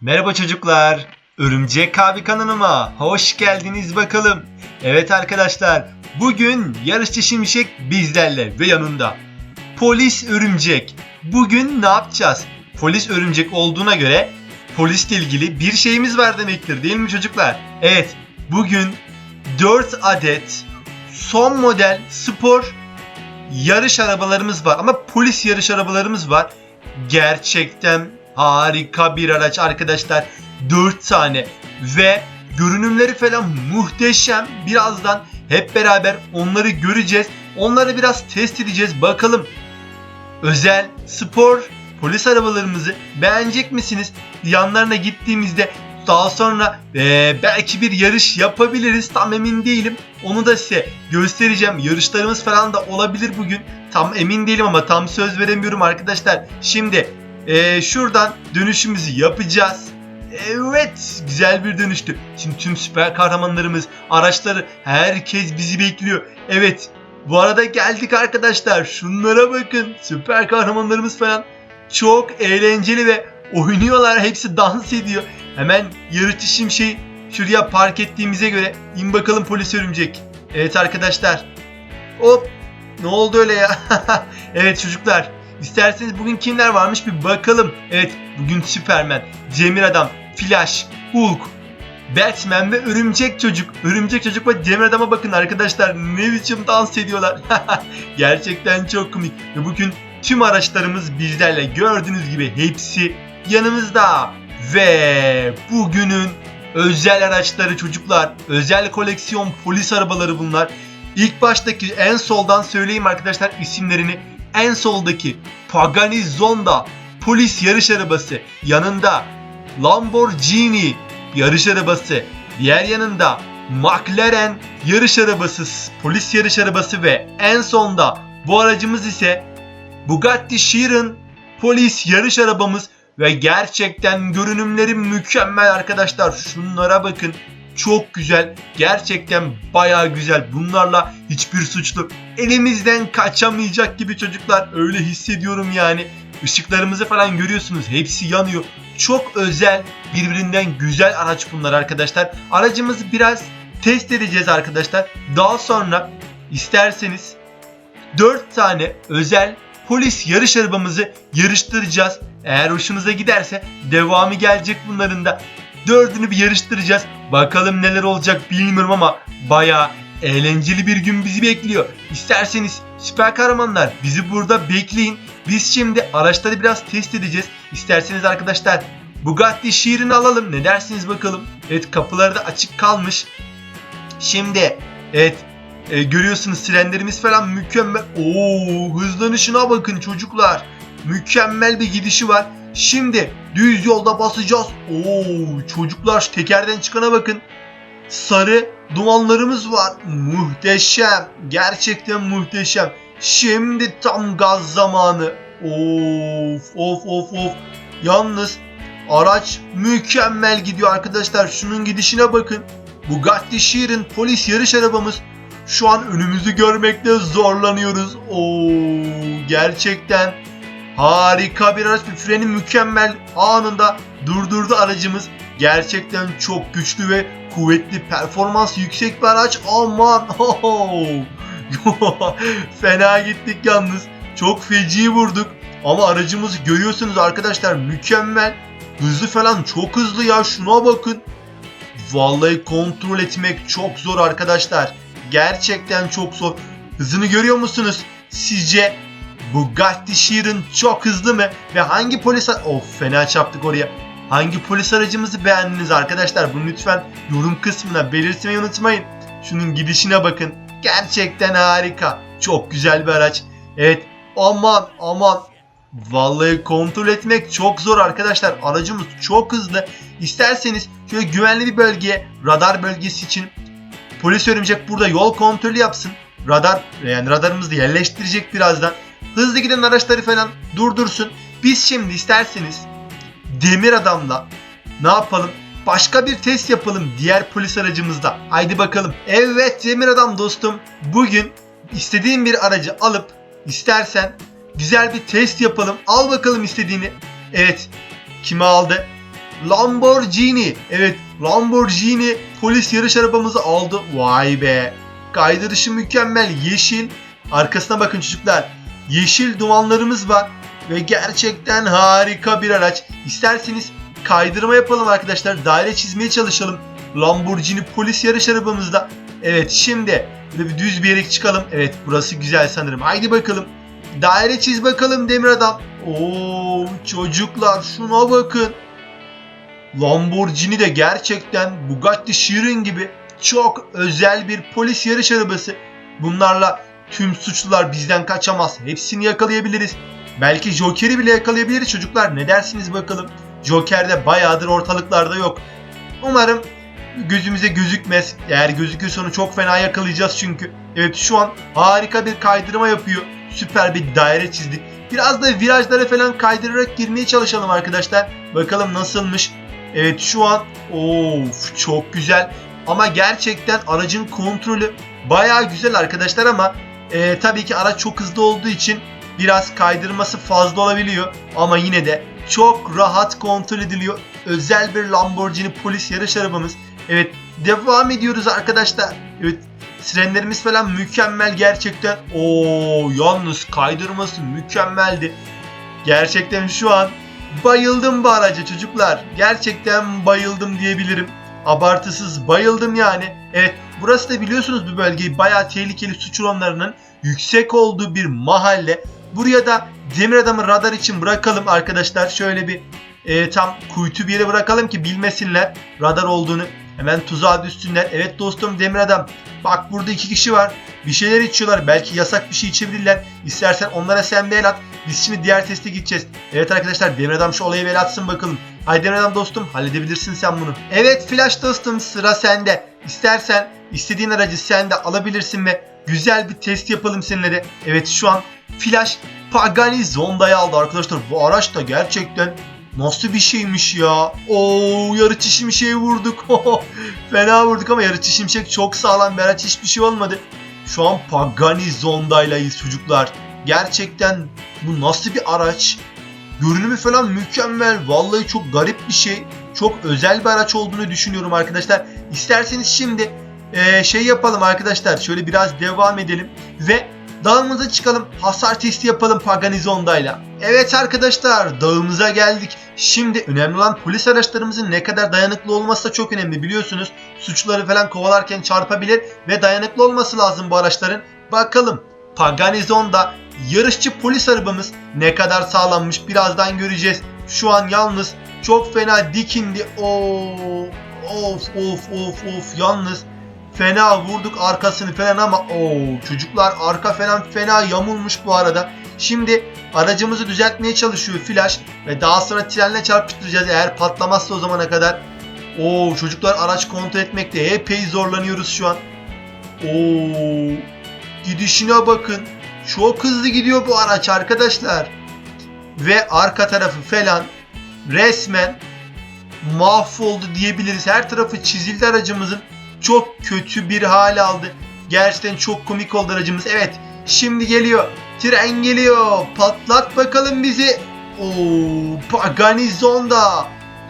Merhaba çocuklar. Örümcek abi kanalıma hoş geldiniz bakalım. Evet arkadaşlar, bugün yarışçı Şimşek bizlerle ve yanında. Polis örümcek. Bugün ne yapacağız? Polis örümcek olduğuna göre polisle ilgili bir şeyimiz var demektir değil mi çocuklar? Evet, bugün 4 adet son model spor yarış arabalarımız var ama polis yarış arabalarımız var. Gerçekten harika bir araç arkadaşlar. 4 tane ve görünümleri falan muhteşem. Birazdan hep beraber onları göreceğiz. Onları biraz test edeceğiz. Bakalım özel spor polis arabalarımızı beğenecek misiniz? Yanlarına gittiğimizde daha sonra eee, belki bir yarış yapabiliriz. Tam emin değilim. Onu da size göstereceğim. Yarışlarımız falan da olabilir bugün. Tam emin değilim ama tam söz veremiyorum arkadaşlar. Şimdi eee, şuradan dönüşümüzü yapacağız. Evet güzel bir dönüştü. Şimdi tüm süper kahramanlarımız, araçları herkes bizi bekliyor. Evet bu arada geldik arkadaşlar. Şunlara bakın. Süper kahramanlarımız falan çok eğlenceli ve oynuyorlar. Hepsi dans ediyor. Hemen yarışçı şimşeği şuraya park ettiğimize göre in bakalım polis örümcek. Evet arkadaşlar. Hop. Ne oldu öyle ya? evet çocuklar. İsterseniz bugün kimler varmış bir bakalım. Evet bugün Superman, Cemil Adam, Flash, Hulk, Batman ve Örümcek Çocuk. Örümcek Çocuk ve Cemil Adam'a bakın arkadaşlar ne biçim dans ediyorlar. Gerçekten çok komik. Ve bugün tüm araçlarımız bizlerle gördüğünüz gibi hepsi yanımızda. Ve bugünün özel araçları çocuklar, özel koleksiyon polis arabaları bunlar. İlk baştaki en soldan söyleyeyim arkadaşlar isimlerini. En soldaki Pagani Zonda polis yarış arabası. Yanında Lamborghini yarış arabası. Diğer yanında McLaren yarış arabası, polis yarış arabası ve en sonda bu aracımız ise Bugatti Chiron polis yarış arabamız ve gerçekten görünümleri mükemmel arkadaşlar. Şunlara bakın. Çok güzel. Gerçekten baya güzel. Bunlarla hiçbir suçlu elimizden kaçamayacak gibi çocuklar. Öyle hissediyorum yani. Işıklarımızı falan görüyorsunuz. Hepsi yanıyor. Çok özel, birbirinden güzel araç bunlar arkadaşlar. Aracımızı biraz test edeceğiz arkadaşlar. Daha sonra isterseniz 4 tane özel polis yarış arabamızı yarıştıracağız. Eğer hoşunuza giderse devamı gelecek bunların da. Dördünü bir yarıştıracağız. Bakalım neler olacak bilmiyorum ama baya eğlenceli bir gün bizi bekliyor. İsterseniz süper kahramanlar bizi burada bekleyin. Biz şimdi araçları biraz test edeceğiz. İsterseniz arkadaşlar Bugatti Chiron'u alalım. Ne dersiniz bakalım? Evet kapıları da açık kalmış. Şimdi evet e, görüyorsunuz sirenlerimiz falan mükemmel. Oo hızlanışına bakın çocuklar. Mükemmel bir gidişi var. Şimdi düz yolda basacağız. Oo çocuklar tekerden çıkana bakın. Sarı dumanlarımız var. Muhteşem. Gerçekten muhteşem. Şimdi tam gaz zamanı. Of of of of. Yalnız araç mükemmel gidiyor arkadaşlar. Şunun gidişine bakın. Bugatti Chiron polis yarış arabamız şu an önümüzü görmekte zorlanıyoruz. Oo gerçekten harika bir araç. Bir freni mükemmel anında durdurdu aracımız. Gerçekten çok güçlü ve kuvvetli performans yüksek bir araç. Aman fena gittik yalnız. Çok feci vurduk. Ama aracımızı görüyorsunuz arkadaşlar mükemmel. Hızlı falan çok hızlı ya şuna bakın. Vallahi kontrol etmek çok zor arkadaşlar. Gerçekten çok zor. Hızını görüyor musunuz? Sizce Bugatti Chiron çok hızlı mı? Ve hangi polis... Of fena çarptık oraya. Hangi polis aracımızı beğendiniz arkadaşlar? Bunu lütfen yorum kısmına belirtmeyi unutmayın. Şunun gidişine bakın. Gerçekten harika. Çok güzel bir araç. Evet aman aman. Vallahi kontrol etmek çok zor arkadaşlar. Aracımız çok hızlı. İsterseniz şöyle güvenli bir bölgeye, radar bölgesi için polis örümcek burada yol kontrolü yapsın. Radar yani radarımızı yerleştirecek birazdan. Hızlı giden araçları falan durdursun. Biz şimdi isterseniz demir adamla ne yapalım? Başka bir test yapalım diğer polis aracımızda. Haydi bakalım. Evet demir adam dostum. Bugün istediğin bir aracı alıp istersen güzel bir test yapalım. Al bakalım istediğini. Evet. Kimi aldı? Lamborghini. Evet Lamborghini polis yarış arabamızı aldı. Vay be. Kaydırışı mükemmel. Yeşil. Arkasına bakın çocuklar. Yeşil dumanlarımız var. Ve gerçekten harika bir araç. İsterseniz kaydırma yapalım arkadaşlar. Daire çizmeye çalışalım. Lamborghini polis yarış arabamızda. Evet şimdi böyle bir düz bir yere çıkalım. Evet burası güzel sanırım. Haydi bakalım. Daire çiz bakalım demir adam. Oo çocuklar şuna bakın. Lamborghini de gerçekten Bugatti Chiron gibi çok özel bir polis yarış arabası. Bunlarla tüm suçlular bizden kaçamaz. Hepsini yakalayabiliriz. Belki Joker'i bile yakalayabiliriz çocuklar. Ne dersiniz bakalım? Joker de bayağıdır ortalıklarda yok. Umarım gözümüze gözükmez. Eğer gözükürse onu çok fena yakalayacağız çünkü. Evet şu an harika bir kaydırma yapıyor. Süper bir daire çizdik. Biraz da virajlara falan kaydırarak girmeye çalışalım arkadaşlar. Bakalım nasılmış. Evet şu an of çok güzel. Ama gerçekten aracın kontrolü baya güzel arkadaşlar ama e, tabii ki araç çok hızlı olduğu için biraz kaydırması fazla olabiliyor. Ama yine de çok rahat kontrol ediliyor. Özel bir Lamborghini polis yarış arabamız. Evet devam ediyoruz arkadaşlar. Evet sirenlerimiz falan mükemmel gerçekten. Oo yalnız kaydırması mükemmeldi. Gerçekten şu an bayıldım bu araca çocuklar. Gerçekten bayıldım diyebilirim. Abartısız bayıldım yani. Evet burası da biliyorsunuz bu bölgeyi bayağı tehlikeli suç oranlarının yüksek olduğu bir mahalle. Buraya da demir adamı radar için bırakalım arkadaşlar. Şöyle bir e, tam kuytu bir yere bırakalım ki bilmesinler radar olduğunu. Hemen tuzağa düşsünler. Evet dostum demir adam. Bak burada iki kişi var. Bir şeyler içiyorlar. Belki yasak bir şey içebilirler. İstersen onlara sen bir el at. Biz şimdi diğer teste gideceğiz. Evet arkadaşlar demir adam şu olayı bir el atsın bakalım. Haydi adam dostum halledebilirsin sen bunu. Evet flash dostum sıra sende. İstersen istediğin aracı sen de alabilirsin ve güzel bir test yapalım seninle de. Evet şu an flash Pagani Zonda'yı aldı arkadaşlar. Bu araç da gerçekten Nasıl bir şeymiş ya? Oo yarıçı şimşeği vurduk. Fena vurduk ama yarıçı şimşek çok sağlam bir araç hiçbir şey olmadı. Şu an Pagani Zonda'ylayız çocuklar. Gerçekten bu nasıl bir araç? Görünümü falan mükemmel. Vallahi çok garip bir şey. Çok özel bir araç olduğunu düşünüyorum arkadaşlar. İsterseniz şimdi eee, şey yapalım arkadaşlar. Şöyle biraz devam edelim. Ve dağımıza çıkalım. Hasar testi yapalım Pagani Zonda'yla. Evet arkadaşlar dağımıza geldik. Şimdi önemli olan polis araçlarımızın ne kadar dayanıklı olması da çok önemli biliyorsunuz. Suçları falan kovalarken çarpabilir ve dayanıklı olması lazım bu araçların. Bakalım Pagani Zonda yarışçı polis arabamız ne kadar sağlammış birazdan göreceğiz. Şu an yalnız çok fena dikindi. Oo, of of of of yalnız fena vurduk arkasını falan ama oo çocuklar arka falan fena yamulmuş bu arada. Şimdi aracımızı düzeltmeye çalışıyor Flash ve daha sonra trenle çarpıştıracağız eğer patlamazsa o zamana kadar. Oo çocuklar araç kontrol etmekte epey zorlanıyoruz şu an. Oo gidişine bakın. Çok hızlı gidiyor bu araç arkadaşlar. Ve arka tarafı falan resmen mahvoldu diyebiliriz. Her tarafı çizildi aracımızın. Çok kötü bir hal aldı. Gerçekten çok komik oldu aracımız. Evet şimdi geliyor. Tren geliyor. Patlat bakalım bizi. Oo, Pagani Zonda.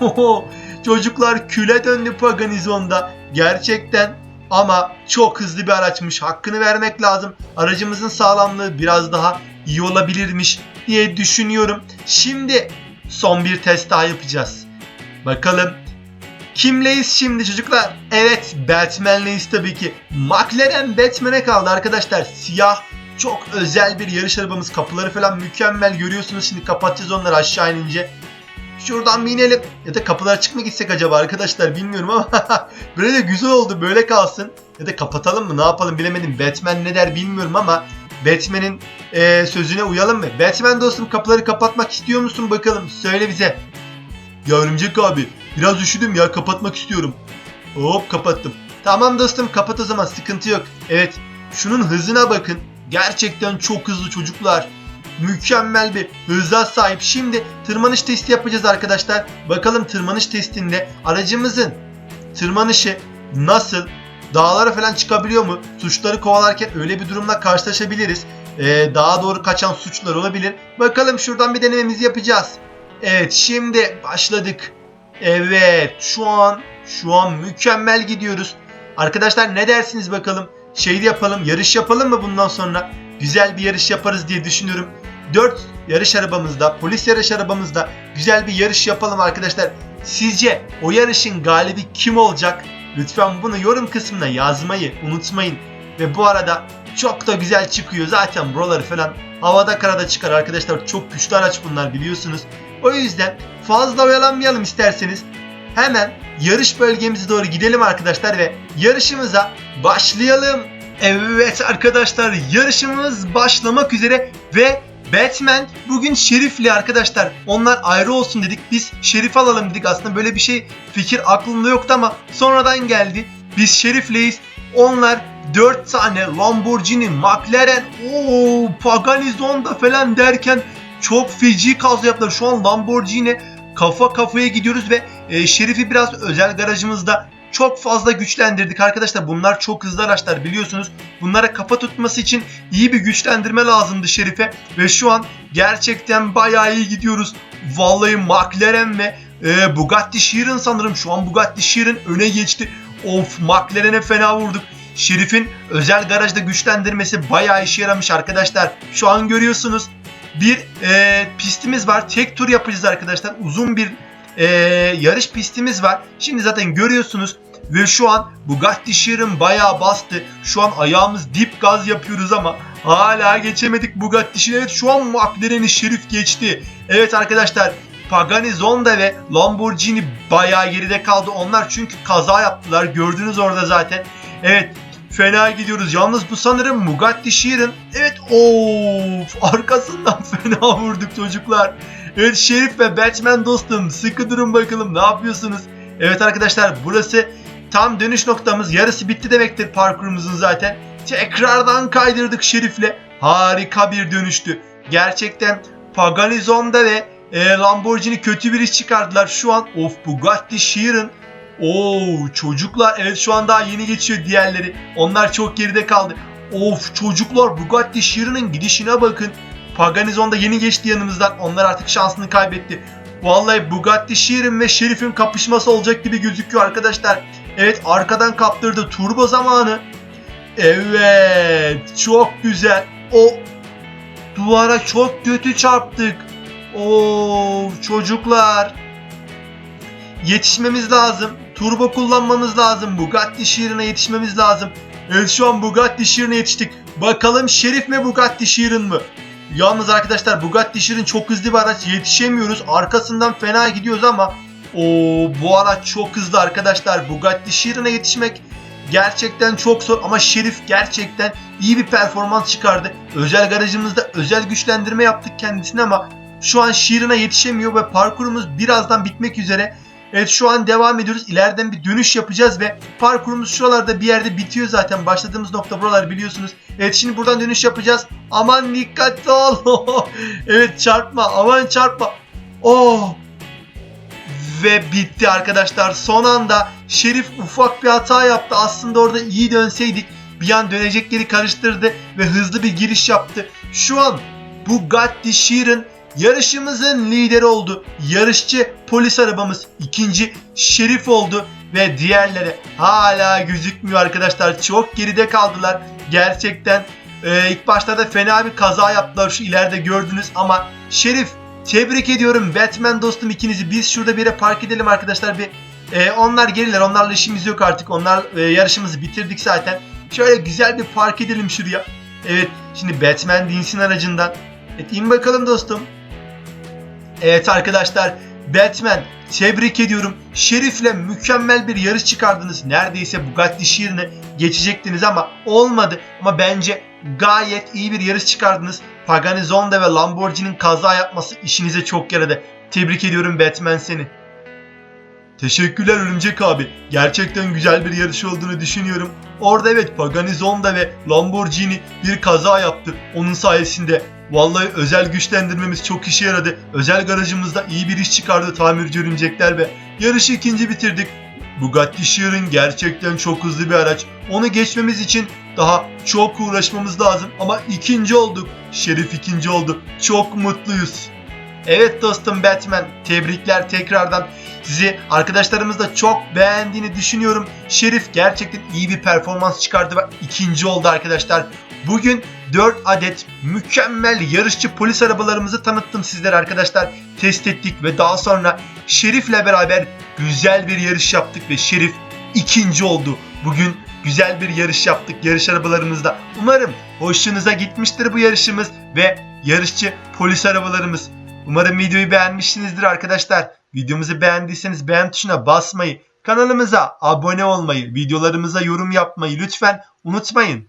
Çocuklar küle döndü Pagani Zonda. Gerçekten ama çok hızlı bir araçmış. Hakkını vermek lazım. Aracımızın sağlamlığı biraz daha iyi olabilirmiş diye düşünüyorum. Şimdi son bir test daha yapacağız. Bakalım Kimleyiz şimdi çocuklar? Evet Batman'leyiz tabii ki. McLaren Batman'e kaldı arkadaşlar. Siyah çok özel bir yarış arabamız. Kapıları falan mükemmel görüyorsunuz. Şimdi kapatacağız onları aşağı inince. Şuradan bir inelim. Ya da kapılar açık mı gitsek acaba arkadaşlar bilmiyorum ama böyle de güzel oldu böyle kalsın. Ya da kapatalım mı ne yapalım bilemedim. Batman ne der bilmiyorum ama Batman'in eee, sözüne uyalım mı? Batman dostum kapıları kapatmak istiyor musun bakalım söyle bize. Ya Örümcek abi biraz üşüdüm ya kapatmak istiyorum. Hop kapattım. Tamam dostum kapat o zaman sıkıntı yok. Evet şunun hızına bakın. Gerçekten çok hızlı çocuklar. Mükemmel bir hıza sahip. Şimdi tırmanış testi yapacağız arkadaşlar. Bakalım tırmanış testinde aracımızın tırmanışı nasıl? Dağlara falan çıkabiliyor mu? Suçları kovalarken öyle bir durumla karşılaşabiliriz. Ee, daha doğru kaçan suçlar olabilir. Bakalım şuradan bir denememizi yapacağız. Evet şimdi başladık. Evet şu an şu an mükemmel gidiyoruz. Arkadaşlar ne dersiniz bakalım? Şey yapalım yarış yapalım mı bundan sonra? Güzel bir yarış yaparız diye düşünüyorum. 4 yarış arabamızda, polis yarış arabamızda güzel bir yarış yapalım arkadaşlar. Sizce o yarışın galibi kim olacak? Lütfen bunu yorum kısmına yazmayı unutmayın. Ve bu arada çok da güzel çıkıyor. Zaten buraları falan havada karada çıkar arkadaşlar. Çok güçlü araç bunlar biliyorsunuz. O yüzden fazla oyalanmayalım isterseniz. Hemen yarış bölgemize doğru gidelim arkadaşlar ve yarışımıza başlayalım. Evet arkadaşlar yarışımız başlamak üzere ve Batman bugün Şerif'le arkadaşlar onlar ayrı olsun dedik. Biz Şerif alalım dedik. Aslında böyle bir şey fikir aklımda yoktu ama sonradan geldi. Biz Şerif'leyiz. Onlar 4 tane Lamborghini, McLaren, ooo Pagani Zonda falan derken çok feci kaza yaptılar. Şu an Lamborghini kafa kafaya gidiyoruz ve e, Şerif'i biraz özel garajımızda çok fazla güçlendirdik arkadaşlar. Bunlar çok hızlı araçlar biliyorsunuz. Bunlara kafa tutması için iyi bir güçlendirme lazımdı Şerif'e. Ve şu an gerçekten bayağı iyi gidiyoruz. Vallahi McLaren ve e, Bugatti Chiron sanırım. Şu an Bugatti Chiron öne geçti. Of McLaren'e fena vurduk. Şerif'in özel garajda güçlendirmesi bayağı işe yaramış arkadaşlar. Şu an görüyorsunuz bir e, pistimiz var. Tek tur yapacağız arkadaşlar. Uzun bir e, yarış pistimiz var. Şimdi zaten görüyorsunuz ve şu an Bugatti Chiron bayağı bastı. Şu an ayağımız dip gaz yapıyoruz ama hala geçemedik Bugatti Chiron. Evet şu an McLaren'i Şerif geçti. Evet arkadaşlar Pagani Zonda ve Lamborghini bayağı geride kaldı. Onlar çünkü kaza yaptılar. Gördünüz orada zaten. Evet fena gidiyoruz. Yalnız bu sanırım Bugatti Chiron. Evet of arkasından fena vurduk çocuklar. Evet Şerif ve Batman dostum sıkı durun bakalım ne yapıyorsunuz? Evet arkadaşlar burası tam dönüş noktamız. Yarısı bitti demektir parkurumuzun zaten. Tekrardan kaydırdık Şerif'le. Harika bir dönüştü. Gerçekten Pagani Zonda ve e, Lamborghini kötü bir iş çıkardılar. Şu an of Bugatti Chiron Oo çocuklar evet şu an daha yeni geçiyor diğerleri. Onlar çok geride kaldı. Of çocuklar Bugatti Chiron'ın gidişine bakın. Pagani Zonda yeni geçti yanımızdan. Onlar artık şansını kaybetti. Vallahi Bugatti Chiron ve Şerif'in kapışması olacak gibi gözüküyor arkadaşlar. Evet arkadan kaptırdı turbo zamanı. Evet çok güzel. O duvara çok kötü çarptık. Oo çocuklar. Yetişmemiz lazım. Turbo kullanmamız lazım. Bugatti Chiron'a yetişmemiz lazım. Evet şu an Bugatti Chiron'a yetiştik. Bakalım Şerif mi Bugatti Chiron mı? Yalnız arkadaşlar Bugatti Chiron çok hızlı bir araç. Yetişemiyoruz. Arkasından fena gidiyoruz ama o bu araç çok hızlı arkadaşlar. Bugatti Chiron'a yetişmek gerçekten çok zor ama Şerif gerçekten iyi bir performans çıkardı. Özel garajımızda özel güçlendirme yaptık kendisine ama şu an Chiron'a yetişemiyor ve parkurumuz birazdan bitmek üzere. Evet şu an devam ediyoruz. İleriden bir dönüş yapacağız ve parkurumuz şuralarda bir yerde bitiyor zaten. Başladığımız nokta buralar biliyorsunuz. Evet şimdi buradan dönüş yapacağız. Aman dikkatli ol. evet çarpma. Aman çarpma. Oh. Ve bitti arkadaşlar. Son anda Şerif ufak bir hata yaptı. Aslında orada iyi dönseydik bir an dönecekleri karıştırdı ve hızlı bir giriş yaptı. Şu an Bugatti Chiron yarışımızın lideri oldu. Yarışçı polis arabamız ikinci şerif oldu ve diğerleri hala gözükmüyor arkadaşlar. Çok geride kaldılar. Gerçekten e, ilk başlarda fena bir kaza yaptılar şu ileride gördünüz ama şerif tebrik ediyorum Batman dostum ikinizi. Biz şurada bir yere park edelim arkadaşlar bir e, onlar gelirler. Onlarla işimiz yok artık. Onlar e, yarışımızı bitirdik zaten. Şöyle güzel bir park edelim şuraya. Evet şimdi Batman dinsin aracından. Evet in bakalım dostum. Evet arkadaşlar Batman tebrik ediyorum. Şerif'le mükemmel bir yarış çıkardınız. Neredeyse Bugatti Chiron'ı geçecektiniz ama olmadı. Ama bence gayet iyi bir yarış çıkardınız. Pagani Zonda ve Lamborghini'nin kaza yapması işinize çok yaradı. Tebrik ediyorum Batman seni. Teşekkürler Örümcek abi. Gerçekten güzel bir yarış olduğunu düşünüyorum. Orada evet Pagani Zonda ve Lamborghini bir kaza yaptı. Onun sayesinde Vallahi özel güçlendirmemiz çok işe yaradı. Özel garajımızda iyi bir iş çıkardı tamirci örümcekler ve yarışı ikinci bitirdik. Bugatti Chiron gerçekten çok hızlı bir araç. Onu geçmemiz için daha çok uğraşmamız lazım ama ikinci olduk. Şerif ikinci oldu. Çok mutluyuz. Evet dostum Batman. Tebrikler tekrardan. Sizi arkadaşlarımız da çok beğendiğini düşünüyorum. Şerif gerçekten iyi bir performans çıkardı ve ikinci oldu arkadaşlar. Bugün 4 adet mükemmel yarışçı polis arabalarımızı tanıttım sizlere arkadaşlar. Test ettik ve daha sonra Şerif'le beraber güzel bir yarış yaptık ve Şerif ikinci oldu. Bugün güzel bir yarış yaptık yarış arabalarımızda. Umarım hoşunuza gitmiştir bu yarışımız ve yarışçı polis arabalarımız. Umarım videoyu beğenmişsinizdir arkadaşlar. Videomuzu beğendiyseniz beğen tuşuna basmayı, kanalımıza abone olmayı, videolarımıza yorum yapmayı lütfen unutmayın.